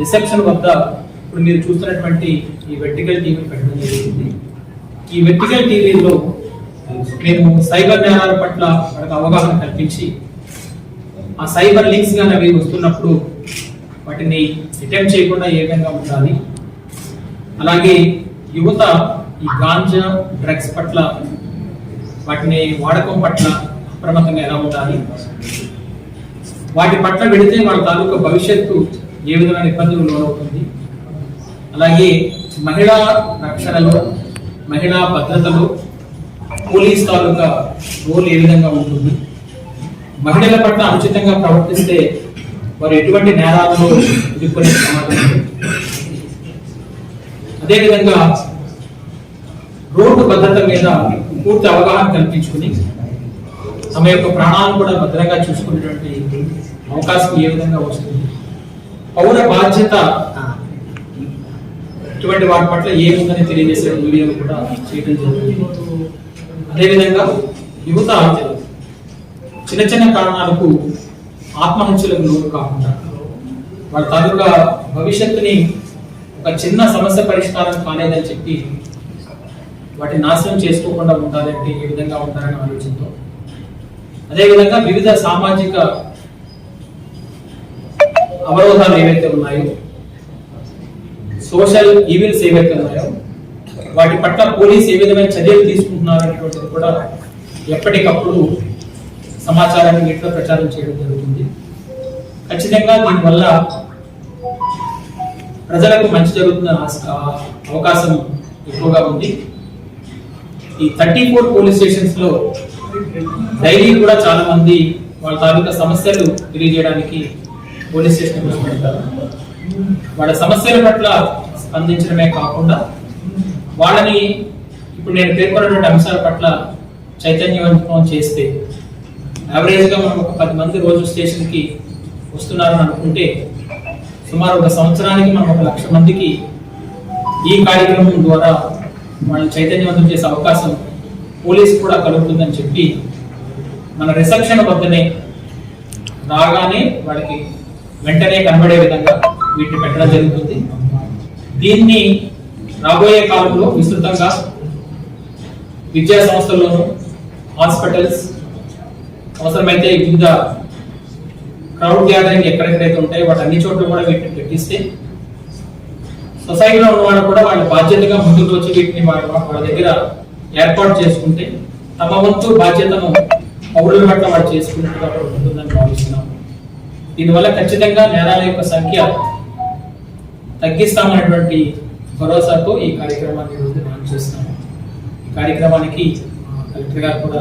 Reception వద్ద ఇప్పుడు మీరు చూస్తున్నటువంటి ఈ వెర్టికల్ టీవీ పెట్టడం జరిగింది. ఈ వెర్టికల్ టీవీలో మేము సైబర్ నేరాల పట్ల మనకు అవగాహన కల్పించి ఆ సైబర్ లింక్స్ కానీ అవి వస్తున్నప్పుడు వాటిని అటెంప్ట్ చేయకుండా ఏ విధంగా ఉండాలి? అలాగే యువత ఈ గాంజా డ్రగ్స్ పట్ల వాటిని వాడకం పట్ల అప్రమత్తంగా ఎలా ఉండాలి? వాటి పట్ల పెడితే వాళ్ళ తాలూకా భవిష్యత్తు ఏ విధమైన ఇబ్బందులు లోనవుతుంది. అలాగే మహిళా రక్షణలో మహిళా భద్రతలో పోలీస్ తాలూకా రోల్ ఏ విధంగా ఉంటుంది? మహిళల పట్ల అనుచితంగా ప్రవర్తిస్తే వారు ఎటువంటి నేరాలను ఎదుర్కొనే సమాధానం అదేవిధంగా రోడ్డు భద్రత మీద పూర్తి అవగాహన కల్పించుకుని తమ యొక్క ప్రాణాలను కూడా భద్రంగా చూసుకునేటువంటి అవకాశం ఏ విధంగా వస్తుంది? పౌర బాధ్యత ఇటువంటి వాటి పట్ల ఏముందని తెలియజేసే వీడియోలు కూడా చేయడం జరుగుతుంది. అదేవిధంగా యువత చిన్న చిన్న కారణాలకు ఆత్మహత్యలకు లోను కాకుండా వాళ్ళ తాలూకా భవిష్యత్తుని ఒక చిన్న సమస్య పరిష్కారం కాలేదని చెప్పి వాటిని నాశనం చేసుకోకుండా ఉండాలంటే ఏ విధంగా ఉంటారని ఆలోచనతో. అదేవిధంగా వివిధ సామాజిక అవరోధాలు ఏవైతే ఉన్నాయో సోషల్ ఈవెంట్స్ ఏవైతే ఉన్నాయో వాటి పట్ల పోలీస్ ఏ విధమైన చర్యలు తీసుకుంటున్నారు అనేటువంటిది కూడా ఎప్పటికప్పుడు సమాచారాన్ని వీటిలో ప్రచారం చేయడం జరుగుతుంది. ఖచ్చితంగా దీనివల్ల ప్రజలకు మంచి జరుగుతున్న అవకాశం ఎక్కువగా ఉంది. ఈ థర్టీ ఫోర్ పోలీస్ స్టేషన్స్లో డైలీ కూడా చాలా మంది వాళ్ళ తాలూకా సమస్యలు తెలియజేయడానికి పోలీస్ స్టేషన్ పెడతారు వాళ్ళ సమస్యల పట్ల స్పందించడమే కాకుండా వాళ్ళని ఇప్పుడు నేను పేర్కొన్నటువంటి అంశాల పట్ల చైతన్యవంతం చేస్తే యావరేజ్గా మనం ఒక పది మంది రోజు స్టేషన్కి వస్తున్నారని అనుకుంటే సుమారు ఒక సంవత్సరానికి మనం ఒక లక్ష మందికి ఈ కార్యక్రమం ద్వారా వాళ్ళని చైతన్యవంతం చేసే అవకాశం పోలీస్ కూడా కలుగుతుందని చెప్పి మన రిసెప్షన్ వద్దనే రాగానే వాళ్ళకి వెంటనే కనబడే విధంగా వీటిని పెట్టడం జరుగుతుంది. దీన్ని రాబోయే కాలంలో విస్తృతంగా విద్యా సంస్థల్లోనూ హాస్పిటల్స్ అవసరమైతే వివిధ క్రౌడ్ గ్యాదరింగ్ ఎక్కడెక్కడైతే ఉంటాయో వాటి అన్ని చోట్ల కూడా వీటిని పెట్టిస్తే సొసైటీలో ఉన్నవాళ్ళు కూడా వాళ్ళ బాధ్యతగా ముందుకు వచ్చి వీటిని వాళ్ళ వాళ్ళ దగ్గర ఏర్పాటు చేసుకుంటే తమ వంతు బాధ్యతను పౌరుల పట్ల వాళ్ళు చేసుకున్నట్టుగా ఉంటుందని భావిస్తున్నాం దీనివల్ల ఖచ్చితంగా నేరాల యొక్క సంఖ్య తగ్గిస్తామనేటువంటి భరోసాతో ఈ కార్యక్రమాన్ని ఈరోజు మనం చేస్తున్నాము ఈ కార్యక్రమానికి కలెక్టర్ గారు కూడా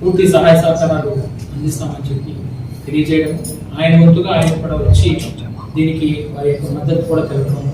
పూర్తి సహాయ సహకారాలు అందిస్తామని చెప్పి తెలియజేయడం. ఆయన ముందుగా ఆయన కూడా వచ్చి దీనికి వారి యొక్క మద్దతు కూడా తెలపడం